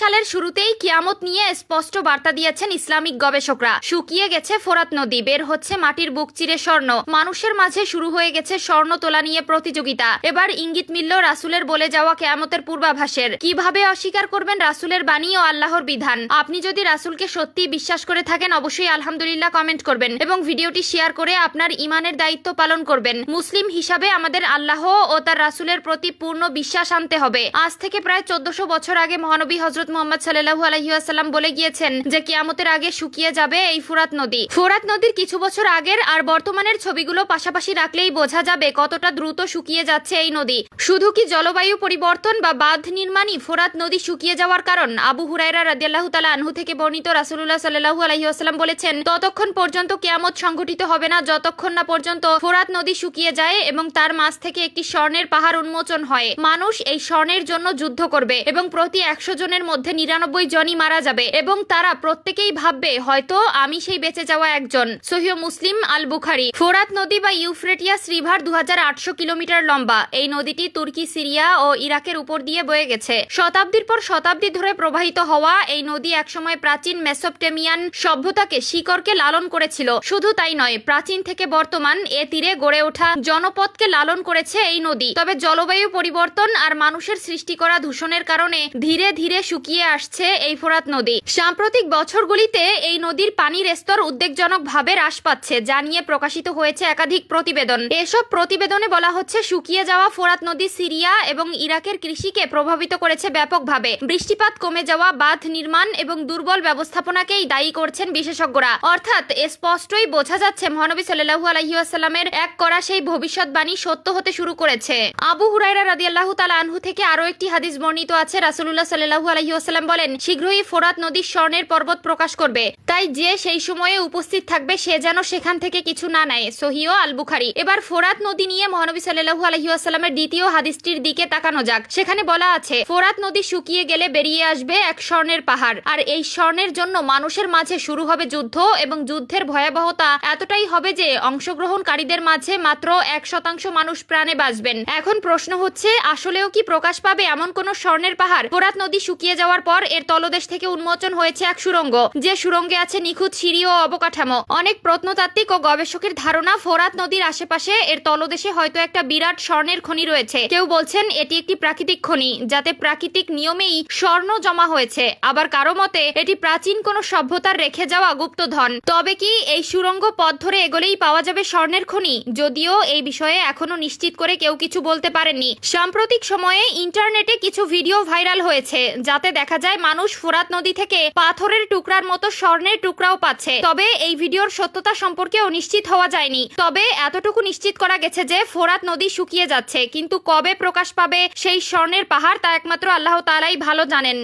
সালের শুরুতেই কিয়ামত নিয়ে স্পষ্ট বার্তা দিয়েছেন ইসলামিক গবেষকরা। শুকিয়ে গেছে ফোরাত নদী, বের হচ্ছে মাটির বুক চিরে স্বর্ণ। মানুষের মাঝে শুরু হয়ে গেছে স্বর্ণ তোলা নিয়ে প্রতিযোগিতা। এবার ইঙ্গিত মিলল রাসুলের বলে যাওয়া কেয়ামতের পূর্বাভাসের। কীভাবে অস্বীকার করবেন রাসুলের বাণী ও আল্লাহর বিধান? আপনি যদি রাসুলকে সত্যি বিশ্বাস করে থাকেন, অবশ্যই আলহামদুলিল্লাহ কমেন্ট করবেন এবং ভিডিওটি শেয়ার করে আপনার ইমানের দায়িত্ব পালন করবেন। মুসলিম হিসাবে আমাদের আল্লাহ ও তার রাসুলের প্রতি পূর্ণ বিশ্বাস আনতে হবে। আজ থেকে প্রায় চোদ্দশো বছর আগে মহানবী হজরত মোহাম্মদ সাল্লাহু আলহিউসাল্লাম বলে গিয়েছেন যে কিয়ামতের আগে শুকিয়ে যাবে এই ফুরাত নদী। ফোরাত নদীর কিছু বছর আগের আর বর্তমানের ছবিগুলো পাশাপাশি রাখলেই বোঝা যাবে কতটা দ্রুত শুকিয়ে যাচ্ছে এই নদী। শুধু কি জলবায়ু পরিবর্তন বা বাঁধ নির্মাণই ফোরাত নদী শুকিয়ে যাওয়ার কারণ? আবু হুরাইরা রাদিয়াল্লাহু তাআলা আনহু থেকে বর্ণিত রাসূলুল্লাহ সাল্লাল্লাহু আলাইহি ওয়াসাল্লাম বলেছেন, ততক্ষণ পর্যন্ত কেয়ামত সংঘটিত হবে না, যতক্ষণ না পর্যন্ত ফোরাত নদী শুকিয়ে যায় এবং তার মাঝ থেকে একটি স্বর্ণের পাহাড় উন্মোচন হয়। মানুষ এই স্বর্ণের জন্য যুদ্ধ করবে এবং প্রতি একশো জনের মধ্যে নিরানব্বই জনই মারা যাবে এবং তারা প্রত্যেকেই ভাববে, হয়তো আমি সেই বেঁচে যাওয়া একজন। সহিহ মুসলিম আল বুখারি ফোরাত নদী বা ইউফ্রেটিয়াস রিভার দু কিলোমিটার লম্বা। এই নদীটি তুর্কি, সিরিয়া ও ইরাকের উপর দিয়ে বয়ে গেছে। শতাব্দীর পর শতাব্দী ধরে প্রবাহিত হওয়া এই নদী একসময় প্রাচীন মেসোপটেমিয়ান সভ্যতাকে শিকড়কে লালন করেছিল। শুধু তাই নয়, প্রাচীন থেকে বর্তমান এ তীরে গড়ে ওঠা জনপদকে লালন করেছে এই নদী। তবে জলবায়ু পরিবর্তন আর মানুষের সৃষ্টি করা দূষণের কারণে ধীরে ধীরে শুকিয়ে আসছে এই ফোরাত নদী। সাম্প্রতিক বছরগুলিতে এই নদীর পানির স্তর উদ্বেগজনকভাবে হ্রাস পাচ্ছে, যা নিয়ে প্রকাশিত হয়েছে একাধিক প্রতিবেদন। এসব প্রতিবেদনে বলা হচ্ছে, শুকিয়ে যাওয়া ফোরাত নদী সিরিয়া এবং ইরাকের কৃষিকে প্রভাবিত করেছে ব্যাপকভাবে। বৃষ্টিপাত কমে যাওয়া, বাঁধ নির্মাণ এবং দুর্বল ব্যবস্থাপনাকেই দায়ী করছেন বিশেষজ্ঞরা। অর্থাৎ স্পষ্টই বোঝা যাচ্ছে, মহানবী সাল্লাহু আলহিউসাল্লামের এক করা সেই ভবিষ্যৎবাণী সত্য হতে শুরু করেছে। আবু হুরাইরা রাদিয়াল্লাহু তাআলা আনহু থেকে আরও একটি হাদিস বর্ণিত আছে রাসূলুল্লাহ সাল্লাহু আলহিউসাল্লাম বলেন, শীঘ্রই ফোরাত নদীর স্বর্ণের পর্বত প্রকাশ করবে। তাই যে সেই সময়ে উপস্থিত থাকবে, সে যেন সেখান থেকে কিছু না নেয়। সহিও আল বুখারি এবার ফোরাত নদী নিয়ে মহানবী সাল্লাহু আলহিউসাল্লামের দ্বিতীয় হাদিসটির দিকে তাকানো যাক। সেখানে বলা আছে, ফোরাত নদী শুকিয়ে গেলে বেরিয়ে আসবে এক স্বর্ণের পাহাড়। আর এই স্বর্ণের জন্য মানুষের মাঝে শুরু হবে যুদ্ধ এবং যুদ্ধের ভয়াবহতা এতটাই হবে যে অংশগ্রহণকারীদের মাঝে মাত্র এক শতাংশ মানুষ প্রাণে বাঁচবেন। এখন প্রশ্ন হচ্ছে, আসলেও কি প্রকাশ পাবে এমন কোন স্বর্ণের পাহাড়? ফোরাত নদী শুকিয়ে যাওয়ার পর এর তলদেশ থেকে উন্মোচন হয়েছে এক সুরঙ্গ, যে সুরঙ্গে আছে নিখুঁত সিঁড়ি ও অবকাঠামো। অনেক প্রত্নতাত্ত্বিক ও গবেষকের ধারণা ফোরাত নদীর আশেপাশে এর তলদেশে হয়তো একটা বিরাট স্বর্ণের খনি রয়েছে। কেউ বলছেন এটি একটি প্রাকৃতিক খনি, যাতে প্রাকৃতিক নিয়মেই স্বর্ণ জমা হয়েছে। আবার কারও মতে, এটি প্রাচীন কোনো সভ্যতার রেখে যাওয়া গুপ্তধন। তবে কি এই সুরঙ্গ পথ ধরে এগোলেই পাওয়া যাবে স্বর্ণের খনি? যদিও এই বিষয়ে এখনও নিশ্চিত করে কেউ কিছু বলতে পারেননি। সাম্প্রতিক সময়ে ইন্টারনেটে কিছু ভিডিও ভাইরাল হয়েছে। যাতে দেখা যায় মানুষ ফোরাত নদী থেকে পাথরের টুকরার মতো স্বর্ণের টুকরাও পাচ্ছে। তবে এই ভিডিওর সত্যতা সম্পর্কেও নিশ্চিত হওয়া যায়নি। তবে এতটুকু নিশ্চিত করা গেছে যে ফোরাত নদী শুকিয়ে যাচ্ছে, কিন্তু কবে প্রকাশ পাবে সেই স্বর্ণের পাহাড় তা একমাত্র আল্লাহ তালাই ভালো জানেন।